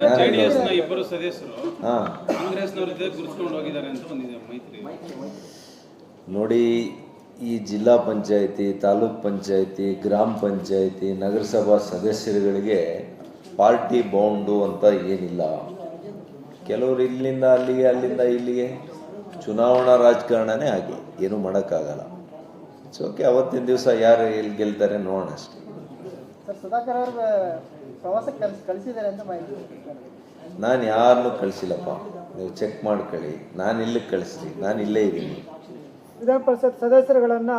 ಜೆಡಿಎಸ್ನ ಇಬ್ಬರು ಸದಸ್ಯರು ಹಾಂ. ಕಾಂಗ್ರೆಸ್ನವ್ರ ಜೊತೆ ಗುರುಸ್ಕೊಂಡು ಹೋಗಿದ್ದಾರೆ ಅಂತ ಒಂದಿದೆ ಮೈತ್ರಿ. ನೋಡಿ ಈ ಜಿಲ್ಲಾ ಪಂಚಾಯಿತಿ ತಾಲೂಕ್ ಪಂಚಾಯಿತಿ ಗ್ರಾಮ ಪಂಚಾಯಿತಿ ನಗರಸಭಾ ಸದಸ್ಯರುಗಳಿಗೆ ಪಾರ್ಟಿ ಬೌಂಡು ಅಂತ ಏನಿಲ್ಲ. ಕೆಲವರು ಇಲ್ಲಿಂದ ಅಲ್ಲಿಗೆ ಅಲ್ಲಿಂದ ಇಲ್ಲಿಗೆ. ಚುನಾವಣಾ ರಾಜಕಾರಣನೇ ಆಗಿ ಏನು ಮಾಡೋಕ್ಕಾಗಲ್ಲ. ಸೊಕೆ ಅವತ್ತಿನ ದಿವಸ ಯಾರು ಎಲ್ಲಿ ಗೆಲ್ತಾರೆ ನೋಡೋಣ ಅಷ್ಟೇ. ಪ್ರವಾಸಕ್ಕೆ ಕಳ್ಸಿ ಕಳಿಸಿದ್ದಾರೆ ಅಂತ ಮಾಹಿತಿ ನಾನು ಯಾರನ್ನೂ ಕಳಿಸಿಲ್ಲಪ್ಪ. ನೀವು ಚೆಕ್ ಮಾಡ್ಕೊಳ್ಳಿ. ನಾನು ಇಲ್ಲಿ ಕಳಿಸ್ರಿ ನಾನು ಇಲ್ಲೇ ಇದ್ದೀನಿ. ವಿಧಾನ ಪರಿಷತ್ ಸದಸ್ಯರುಗಳನ್ನ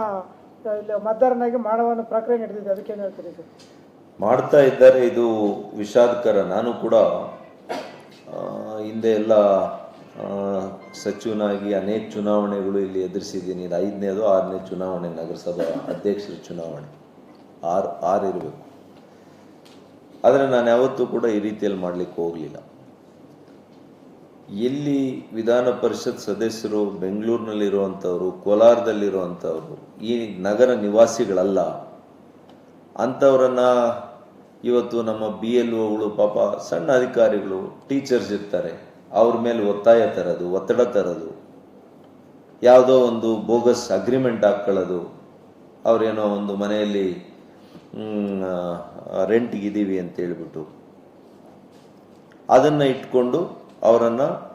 ಇಲ್ಲಿ ಮತದಾರನಾಗಿ ಮಾಡುವ ಪ್ರಕ್ರಿಯೆ ನಡೆದಿದೆ. ಅದಕ್ಕೆ ಏನು ಹೇಳ್ತೀರಿ ಸರ್? ಮಾಡ್ತಾ ಇದ್ದಾರೆ. ಇದು ವಿಷಾದಕರ. ನಾನು ಕೂಡ ಹಿಂದೆ ಎಲ್ಲ ಸಚಿವನಾಗಿ ಅನೇಕ ಚುನಾವಣೆಗಳು ಇಲ್ಲಿ ಎದುರಿಸಿದ್ದೀನಿ. ಇದು ಐದನೇದು ಆರನೇ ಚುನಾವಣೆ ನಗರಸಭಾ ಅಧ್ಯಕ್ಷರ ಚುನಾವಣೆ. ಆರು ಆರು ಇರಬೇಕು. ಆದರೆ ನಾನು ಯಾವತ್ತೂ ಕೂಡ ಈ ರೀತಿಯಲ್ಲಿ ಮಾಡಲಿಕ್ಕೆ ಹೋಗಲಿಲ್ಲ. ಎಲ್ಲಿ ವಿಧಾನ ಪರಿಷತ್ ಸದಸ್ಯರು, ಬೆಂಗಳೂರಿನಲ್ಲಿರುವಂಥವ್ರು, ಕೋಲಾರದಲ್ಲಿರುವಂಥವ್ರು, ಈ ನಗರ ನಿವಾಸಿಗಳಲ್ಲ, ಅಂಥವ್ರನ್ನ ಇವತ್ತು ನಮ್ಮ ಬಿ ಎಲ್ ಒಗಳು ಪಾಪ ಸಣ್ಣ ಅಧಿಕಾರಿಗಳು ಟೀಚರ್ಸ್ ಇರ್ತಾರೆ, ಅವ್ರ ಮೇಲೆ ಒತ್ತಾಯ ತರೋದು, ಒತ್ತಡ ತರೋದು, ಯಾವುದೋ ಒಂದು ಬೋಗಸ್ ಅಗ್ರಿಮೆಂಟ್ ಹಾಕ್ಕೊಳ್ಳೋದು, ಅವರೇನೋ ಒಂದು ಮನೆಯಲ್ಲಿ ರೆಂಟ್ಗಿದ್ದೀವಿ ಅಂತ ಹೇಳ್ಬಿಟ್ಟು. ಅದನ್ನು ಇಟ್ಕೊಂಡು ಅವರನ್ನು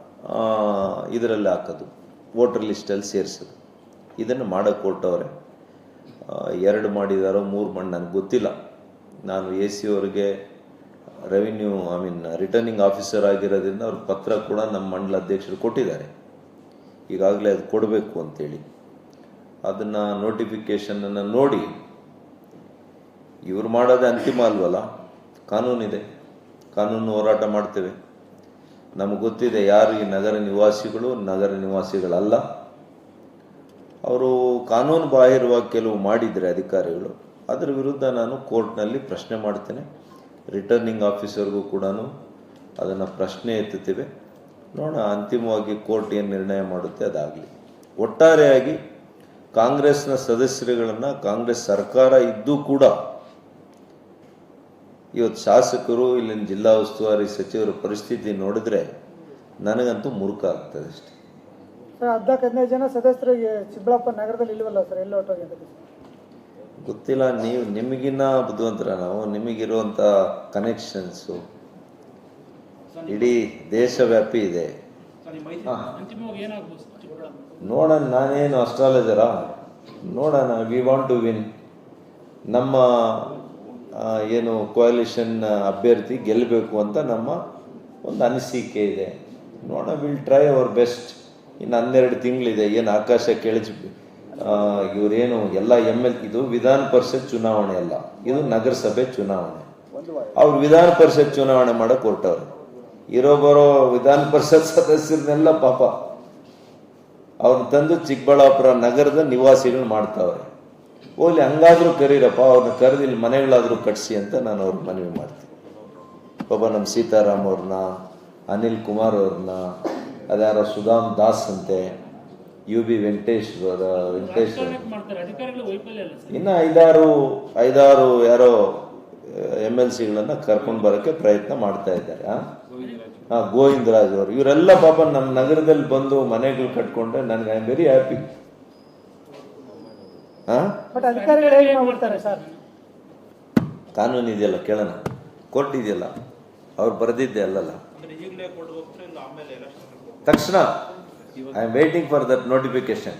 ಇದರಲ್ಲಿ ಹಾಕೋದು. ವೋಟರ್ ಲಿಸ್ಟಲ್ಲಿ ಸೇರಿಸೋದು. ಇದನ್ನು ಮಾಡೋಕ್ಕೆ ಹೊರಟವ್ರೆ. ಆ, ಎರಡು ಮಾಡಿದಾರೋ ಮೂರು ಮಾಡಿ ನನಗೆ ಗೊತ್ತಿಲ್ಲ. ನಾನು ಎ ಸಿ ಅವ್ರಿಗೆ revenue I mean returning officer ಆಗಿರೋದ್ರಿಂದ ಅವ್ರ ಪತ್ರ ಕೂಡ ನಮ್ಮ ಮಂಡಲ ಅಧ್ಯಕ್ಷರು ಕೊಟ್ಟಿದ್ದಾರೆ. ಈಗಾಗಲೇ ಅದು ಕೊಡಬೇಕು ಅಂತೇಳಿ. ಅದನ್ನು ನೋಟಿಫಿಕೇಷನನ್ನು ನೋಡಿ ಇವ್ರು ಮಾಡೋದೇ ಅಂತಿಮ ಅಲ್ವಲ್ಲ? ಕಾನೂನಿದೆ ಕಾನೂನು ಹೋರಾಟ ಮಾಡ್ತೇವೆ. ನಮಗೆ ಗೊತ್ತಿದೆ ಯಾರು ಈ ನಗರ ನಿವಾಸಿಗಳು, ನಗರ ನಿವಾಸಿಗಳಲ್ಲ. ಅವರು ಕಾನೂನು ಬಾಹಿರವಾಗಿ ಕೆಲವು ಮಾಡಿದರೆ ಅಧಿಕಾರಿಗಳು. ಅದರ ವಿರುದ್ಧ ನಾನು ಕೋರ್ಟ್ನಲ್ಲಿ ಪ್ರಶ್ನೆ ಮಾಡ್ತೇನೆ. ರಿಟರ್ನಿಂಗ್ ಆಫೀಸರ್ಗೂ ಕೂಡ ಅದನ್ನು ಪ್ರಶ್ನೆ ಎತ್ತುತ್ತೇವೆ. ನೋಡೋಣ, ಅಂತಿಮವಾಗಿ ಕೋರ್ಟ್ ಏನು ನಿರ್ಣಯ ಮಾಡುತ್ತೆ ಅದಾಗಲಿ. ಒಟ್ಟಾರೆಯಾಗಿ ಕಾಂಗ್ರೆಸ್ನ ಸದಸ್ಯರುಗಳನ್ನು ಕಾಂಗ್ರೆಸ್ ಸರ್ಕಾರ ಇದ್ದೂ ಕೂಡ ಇವತ್ತು ಶಾಸಕರು ಇಲ್ಲಿನ ಜಿಲ್ಲಾ ಉಸ್ತುವಾರಿ ಸಚಿವರ ಪರಿಸ್ಥಿತಿ ನೋಡಿದ್ರೆ ನನಗಂತೂ ಮುರುಕ ಆಗ್ತದೆ ಅಷ್ಟೇ. ಸರ್ ಹದಿನಾಲ್ಕು ಹದಿನೈದು ಜನ ಸದಸ್ಯರಿಗೆ ಚಿಕ್ಕಬಳ್ಳಾಪುರ ನಗರದಲ್ಲಿ ಇಲ್ವಲ್ಲ ಸರ್? ಎಲ್ಲ ಹೊಟ್ಟೋಗಿದ್ದಾರೆ ಗೊತ್ತಿಲ್ಲ. ನೀವು ನಿಮಗಿನ್ನ ಬುದ್ಧಿವಂತರ ನಾವು ನಿಮಗಿರುವಂಥ ಕನೆಕ್ಷನ್ಸು ಇಡೀ ದೇಶವ್ಯಾಪಿ ಇದೆ. ನೋಡೋಣ ನಾನೇನು ಅಸ್ಟ್ರಾಲಜರಾ ನೋಡೋಣ ವಿ ವಾಂಟ್ ಟು ವಿನ್ ನಮ್ಮ ಏನು ಕೋಯಲಿಷನ್ ಅಭ್ಯರ್ಥಿ ಗೆಲ್ಲಬೇಕು ಅಂತ ನಮ್ಮ ಒಂದು ಅನಿಸಿಕೆ ಇದೆ. ನೋಡ ವಿಲ್ ಟ್ರೈ ಅವರ್ ಬೆಸ್ಟ್ ಇನ್ನು ಹನ್ನೆರಡು ತಿಂಗಳಿದೆ, ಏನು ಆಕಾಶ ಕೆಳಚಿ ಇವರೇನು ಎಲ್ಲ ಎಂ ಎಲ್ ಇದು ವಿಧಾನ ಪರಿಷತ್ ಚುನಾವಣೆ ಅಲ್ಲ. ಇದು ನಗರಸಭೆ ಚುನಾವಣೆ. ಅವ್ರು ವಿಧಾನ ಪರಿಷತ್ ಚುನಾವಣೆ ಮಾಡಕ್ಕೆ ಹೊರಟವ್ರು. ಇರೋ ಬರೋ ವಿಧಾನ ಪರಿಷತ್ ಸದಸ್ಯರನ್ನೆಲ್ಲ ಪಾಪ. ಅವ್ರನ್ನ ತಂದು ಚಿಕ್ಕಬಳ್ಳಾಪುರ ನಗರದ ನಿವಾಸಿಗಳು ಮಾಡ್ತಾವ್ರೆ. ಹೋಗ್ಲಿ ಹಂಗಾದ್ರೂ ಕರೀರಪ್ಪ ಅವ್ರನ್ನ ಕರೆದು ಇಲ್ಲಿ ಮನೆಗಳಾದ್ರೂ ಕಟ್ಸಿ ಅಂತ ನಾನು ಅವ್ರಿಗೆ ಮನವಿ ಮಾಡ್ತೀನಿ. ಪಾಪ ನಮ್ಮ ಸೀತಾರಾಮ್ ಅವ್ರನ್ನ ಅನಿಲ್ ಕುಮಾರ್ ಅವ್ರನ್ನ ಅದ್ಯಾರೋ ಸುಧಾಮ್ ದಾಸ್ ಅಂತೆ ಯು ಬಿ ವೆಂಕಟೇಶ್ವರ ವೆಂಕಟೇಶ್ವರ ಇನ್ನು ಐದಾರು ಐದಾರು ಯಾರೋ ಎಂ ಎಲ್ ಸಿಗಳನ್ನ ಕರ್ಕೊಂಡು ಬರೋಕ್ಕೆ ಪ್ರಯತ್ನ ಮಾಡ್ತಾ ಇದ್ದಾರೆ ಹಾಂ ಹಾ ಗೋವಿಂದರಾಜ್ ಅವರು. ಇವರೆಲ್ಲ ಪಾಪ ನಮ್ಮ ನಗರದಲ್ಲಿ ಬಂದು ಮನೆಗಳು ಕಟ್ಕೊಂಡ್ರೆ ನನಗೆ ಐ ಆಮ್ ವೆರಿ ಹ್ಯಾಪಿ ಹಾ ಬಟ್ ಅಧಿಕಾರಿಗಳು ಹೇಗೆ ಮಾಡ್ಬಿಡ್ತಾರೆ ಸರ್ ಕಾನೂನು ಇದೆಯಲ್ಲ ಕೇಳೋಣ. ಕೋರ್ಟ್ ಇದೆಯಲ್ಲ ಅವ್ರು ಬರೆದಿದ್ದೆ ಅಲ್ಲಲ್ಲ. ತಕ್ಷಣ I am waiting for that notification